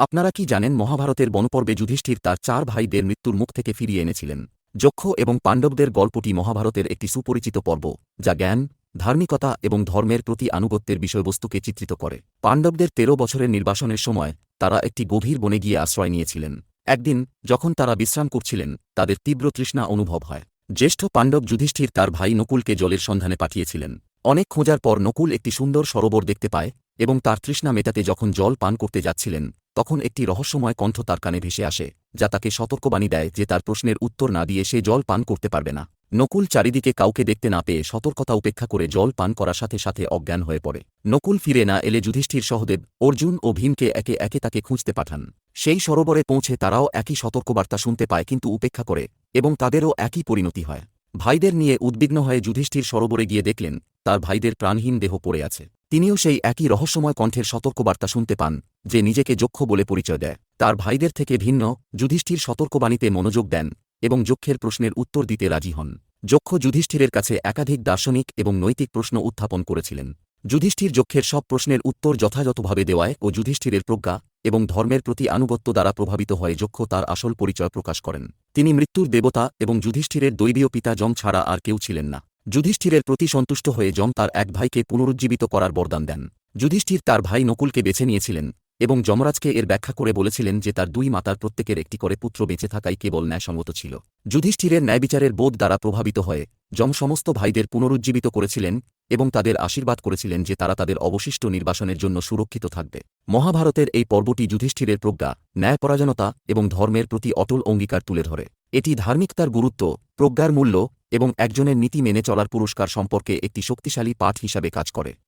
আপনারা কি জানেন মহাভারতের বনপর্বে যুধিষ্ঠির তার চার ভাইদের মৃত্যুর মুখ থেকে ফিরিয়ে এনেছিলেন? যক্ষ এবং পাণ্ডবদের গল্পটি মহাভারতের একটি সুপরিচিত পর্ব, যা জ্ঞান, ধার্মিকতা এবং ধর্মের প্রতি আনুগত্যের বিষয়বস্তুকে চিত্রিত করে। পাণ্ডবদের তেরো বছরের নির্বাসনের সময় তারা একটি গভীর বনে গিয়ে আশ্রয় নিয়েছিলেন। একদিন, যখন তারা বিশ্রাম করছিলেন, তাদের তীব্র তৃষ্ণা অনুভব হয়। জ্যেষ্ঠ পাণ্ডব যুধিষ্ঠির তার ভাই নকুলকে জলের সন্ধানে পাঠিয়েছিলেন। অনেক খোঁজার পর নকুল একটি সুন্দর সরোবর দেখতে পায় এবং তার তৃষ্ণা মেটাতে যখন জল পান করতে যাচ্ছিলেন তখন একটি রহস্যময় কণ্ঠ তার কানে ভেসে আসে, যা তাকে সতর্কবাণী দেয় যে তার প্রশ্নের উত্তর না দিয়ে সে জল পান করতে পারবে না। নকুল চারিদিকে কাউকে দেখতে না পেয়ে সতর্কতা উপেক্ষা করে জল পান করার সাথে সাথে অজ্ঞান হয়ে পড়ে। নকুল ফিরে না এলে যুধিষ্ঠির সহদেব, অর্জুন ও ভীমকে একে একে তাকে খুঁজতে পাঠান। সেই সরোবরে পৌঁছে তারাও একই সতর্কবার্তা শুনতে পায় কিন্তু উপেক্ষা করে, এবং তাদেরও একই পরিণতি হয়। ভাইদের নিয়ে উদ্বিগ্ন হয়ে যুধিষ্ঠির সরোবরে গিয়ে দেখলেন, তার ভাইদের প্রাণহীন দেহ পড়ে আছে। তিনিও সেই একই রহস্যময় কণ্ঠের সতর্কবার্তা শুনতে পান, যে নিজেকে যক্ষ বলে পরিচয় দেয়। তার ভাইদের থেকে ভিন্ন, যুধিষ্ঠির সতর্কবাণীতে মনোযোগ দেন এবং যক্ষের প্রশ্নের উত্তর দিতে রাজি হন। যক্ষ যুধিষ্ঠিরের কাছে একাধিক দার্শনিক এবং নৈতিক প্রশ্ন উত্থাপন করেছিলেন। যুধিষ্ঠির যক্ষের সব প্রশ্নের উত্তর যথাযথভাবে দেওয়ায় ও যুধিষ্ঠিরের প্রজ্ঞা এবং ধর্মের প্রতি আনুগত্য দ্বারা প্রভাবিত হয়ে যক্ষ তার আসল পরিচয় প্রকাশ করেন। তিনি মৃত্যুর দেবতা এবং যুধিষ্ঠিরের দৈবীয় পিতা যম ছাড়া আর কেউ ছিলেন না। যুধিষ্ঠিরের প্রতি সন্তুষ্ট হয়ে যম তার এক ভাইকে পুনরুজ্জীবিত করার বরদান দেন। যুধিষ্ঠির তার ভাই নকুলকে বেছে নিয়েছিলেন এবং যমরাজকে এর ব্যাখ্যা করে বলেছিলেন যে তার দুই মাতার প্রত্যেকের একটি করে পুত্র বেঁচে থাকাই কেবল ন্যায়সঙ্গত ছিল। যুধিষ্ঠিরের ন্যায়বিচারের বোধ দ্বারা প্রভাবিত হয়ে যম সমস্ত ভাইদের পুনরুজ্জীবিত করেছিলেন এবং তাদের আশীর্বাদ করেছিলেন যে তারা তাদের অবশিষ্ট নির্বাসনের জন্য সুরক্ষিত থাকবে। মহাভারতের এই পর্বটি যুধিষ্ঠিরের প্রজ্ঞা ন্যায়পরাজনতা এবং ধর্মের প্রতি অটল অঙ্গীকার তুলে ধরে। এটি ধার্মিকতার গুরুত্ব, প্রজ্ঞার মূল্য এবং একজনের নীতি মেনে চলার পুরস্কার সম্পর্কে একটি শক্তিশালী পাঠ হিসাবে কাজ করে।